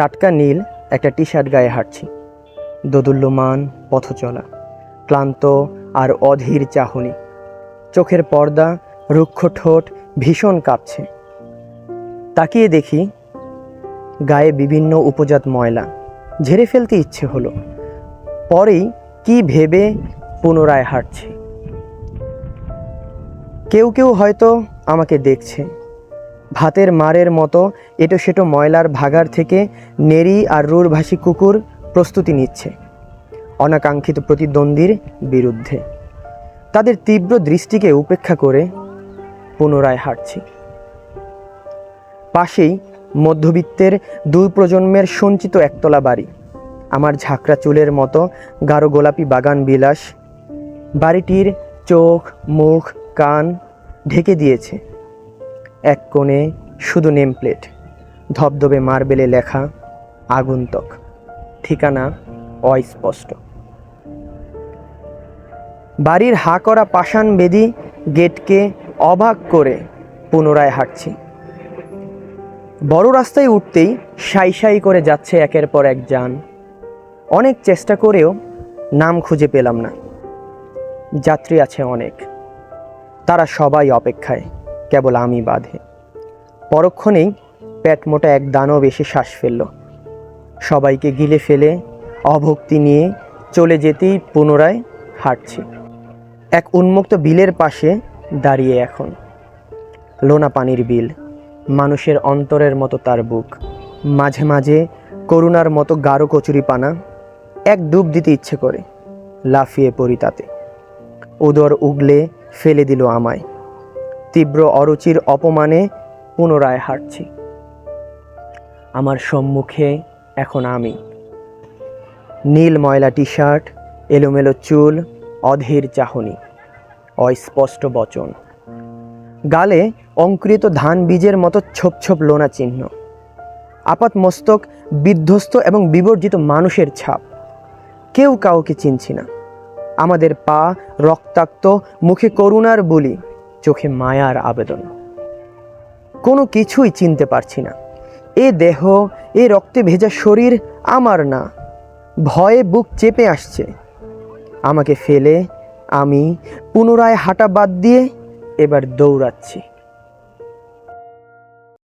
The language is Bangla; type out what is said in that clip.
টাটকা নীল একটা টি শার্ট গায়ে হাঁটছি। দোদুল্যমান পথ চলা ক্লান্ত আর অধীর চাহনি। চোখের পর্দা রুক্ষ ঠোঁট ভীষণ কাঁপছে। তাকিয়ে দেখি গায়ে বিভিন্ন উপজাত ময়লা। ঝেড়ে ফেলতে ইচ্ছে হলো। পরেই কি ভেবে পুনরায় হাঁটছি। কেউ কেউ হয়তো আমাকে দেখছে। ভাতের মারের মতো এটো সেটো ময়লার ভাগার থেকে নেরি আর রুরভাসী কুকুর প্রস্তুতি নিচ্ছে, অনাকাঙ্ক্ষিত প্রতিদ্বন্দ্বীর বিরুদ্ধে। তাদের তীব্র দৃষ্টিকে উপেক্ষা করে পুনরায় হাঁটছি। পাশেই মধ্যবিত্তের দুই প্রজন্মের সঞ্চিত একতলা বাড়ি, আমার ঝাঁকড়া চুলের মতো গাঢ় গোলাপি বাগান বিলাস, বাড়িটির চোখ, মুখ, কান ঢেকে দিয়েছে। এক কোণে শুধু নেম প্লেট ধবধবে মার্বেলে লেখা আগন্তুক ঠিকানা অস্পষ্ট। বাড়ির হা করা পাষাণ বেদি গেটকে অবাক করে পুনরায় হাঁটছি। বড় রাস্তায় উঠতেই সাই সাই করে যাচ্ছে একের পর এক যান। অনেক চেষ্টা করেও নাম খুঁজে পেলাম না। যাত্রী আছে অনেক। তারা সবাই অপেক্ষায়। কেবল আমি বাধে। পরক্ষণেই পেট মোটা এক দানব এসে শ্বাস ফেলল। সবাইকে গিলে ফেলে, অভক্তি নিয়ে চলে যেতেই পুনরায় হাঁটছি। এক উন্মুক্ত বিলের পাশে দাঁড়িয়ে এখন। লোনা পানির বিল, মানুষের অন্তরের মতো তার বুক, মাঝে মাঝে করুণার মতো গাঢ় কচুরি পানা, এক ডুব দিতে ইচ্ছে করে, লাফিয়ে পড়ি তাতে। উদর উগলে ফেলে দিল আমায়। তীব্র অরুচির অপমানে পুনরায় হাঁটছি। আমার সম্মুখে এখন আমি। নীল ময়লা টি শার্ট এলোমেলো চুল, অধীর চাহনি, অস্পষ্ট বচন। গালে অঙ্কুরিত ধান বীজের মতো ছোপ ছোপ লোনা চিহ্ন। আপাত মস্তক বিধ্বস্ত এবং বিবর্জিত মানুষের ছাপ। কেউ কাউকে চিনছি না। আমাদের পা রক্তাক্ত, মুখে করুণার বলি। চোখে মায়ার আবেদন। কোনো কিছুই চিনতে পারছি না। এ দেহ, এ রক্তে ভেজা শরীর আমার না। ভয়ে বুক চেপে আসছে। আমাকে ফেলে আমি পুনরায় হাঁটা বাদ দিয়ে এবার দৌড়াচ্ছি।